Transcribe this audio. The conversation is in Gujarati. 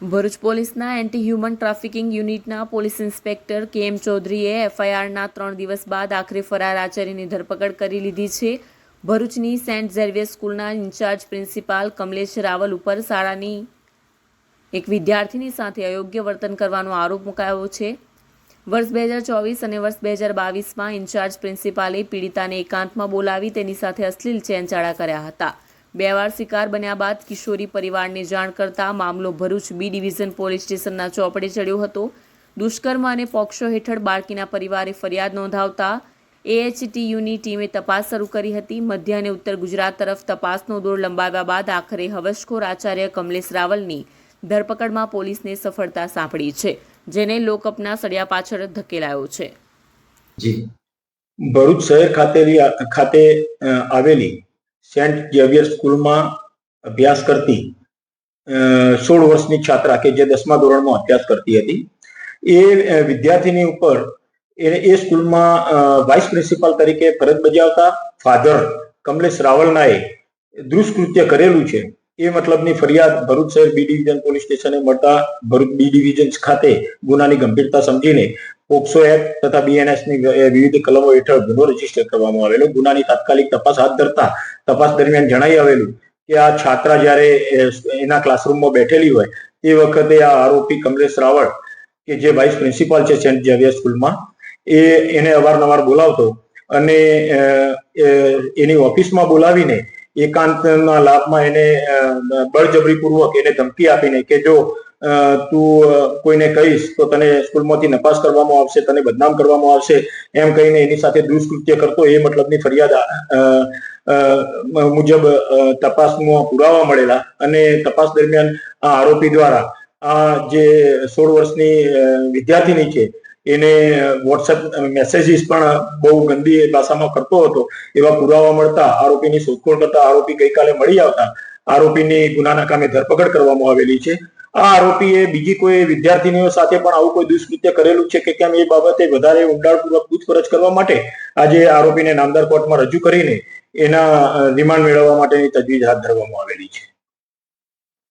ભરૂચ પોલીસના એન્ટી હ્યુમન ટ્રાફિકિંગ યુનિટના પોલીસ ઇન્સ્પેક્ટર કે એમ ચૌધરીએ એફઆઈઆરના ત્રણ દિવસ બાદ આખરે ફરાર આચાર્યની ધરપકડ કરી લીધી છે. ભરૂચની સેન્ટ ઝેવિયર સ્કૂલના ઇન્ચાર્જ પ્રિન્સિપાલ કમલેશ રાવલ ઉપર શાળાની એક વિદ્યાર્થીની સાથે અયોગ્ય વર્તન કરવાનો આરોપ મુકાયો છે. વર્ષ બે હજાર ચોવીસ અને વર્ષ બે હજાર બાવીસમાં ઇન્ચાર્જ પ્રિન્સિપાલે પીડિતાને એકાંતમાં બોલાવી તેની સાથે અશ્લીલ ચેનચાળા કર્યા હતા. બે વાર શિકાર બન્યા બાદ કિશોરી પરિવારને જાણ કરતા મામલો ભરૂચ બી ડિવિઝન પોલીસ સ્ટેશનના ચોપડે ચડ્યો હતો. દુષ્કર્મ અને પોક્સો હેઠળ બાળકીના પરિવારે ફરિયાદ નોંધાવતા એએચટીયુની ટીમે તપાસ શરૂ કરી હતી. મધ્ય અને ઉત્તર ગુજરાત તરફ તપાસનો દોર લંબાવ્યા બાદ આખરે હવસખોર આચાર્ય કમલેશ રાવલની ધરપકડમાં પોલીસને સફળતા સાંપડી છે જેને લોકઅપના સળિયા પાછળ ધકેલાયો છે. જી. ભરૂચ શહેર ખાતે ખાતે આવેલી સેન્ટ ઝેવિયર સ્કૂલમાં અભ્યાસ કરતી સોળ વર્ષની છાત્રા કે જે દસમા ધોરણમાં અભ્યાસ કરતી હતી. એ વિદ્યાર્થીની ઉપર એ એ સ્કૂલમાં વાઇસ પ્રિન્સિપાલ તરીકે ફરજ બજાવતા ફાધર કમલેશ રાવલનાએ દુષ્કૃત્ય કરેલું છે. એ મતલબની ફરિયાદ ભરૂચ શહેર બી ડિવિઝન પોલીસ સ્ટેશને મળતા ભરૂચ બી ડિવિઝન ખાતે ગુનાની ગંભીરતા સમજીને પોક્સો એક્ટ તથા બીએનએસની વિવિધ કલમો હેઠળ ગુનો રજિસ્ટર કરવામાં આવેલો. ગુનાની તાત્કાલિક તપાસ હાથ ધરતા તપાસ દરમિયાન જણાઈ આવેલું કે આ છાત્રા જ્યારે એના ક્લાસરૂમમાં બેઠેલી હોય તે વખતે આ આરોપી કમલેશ રાવળ કે જે વાઇસ પ્રિન્સિપાલ છે સેન્ટ ઝેવિયર સ્કૂલમાં એ એને અવારનવાર બોલાવતો અને એ, એની ઓફિસમાં બોલાવીને એકાંતના લાભમાં એને બળજબરીપૂર્વક એને ધમકી આપીને કે જો તું કોઈને કહીશ તો તને સ્કૂલમાંથી નપાસ કરવામાં આવશે, તને બદનામ કરવામાં આવશે, એમ કહીને એની સાથે દુષ્કૃત્ય કરતો એ મતલબની ફરિયાદ મુજબ તપાસમાં પુરાવા મળેલા અને તપાસ દરમિયાન આ આરોપી દ્વારા આ જે સોળ વર્ષની વિદ્યાર્થીની છે એને વોટ્સએપ મેસેજીસ પણ બહુ ગંદી ભાષામાં કરતો હતો. એવા પુરાવા મળતા, આરોપીની શોધખોળ કરતા આરોપી ગઈકાલે મળી આવતા. આરોપીની ગુનાના કામે ધરપકડ કરવામાં આવેલી છે. આ આરોપીએ બીજી કોઈ વિદ્યાર્થીનીઓ સાથે પણ આવું કોઈ દુષ્કૃત્ય કરેલું છે કે કેમ એ બાબતે વધારે ઊંડાણપૂર્વક પૂછપરછ કરવા માટે આજે આરોપીને નામદાર કોર્ટમાં રજૂ કરીને એના રિમાન્ડ મેળવવા માટેની તજવીજ હાથ ધરવામાં આવેલી છે.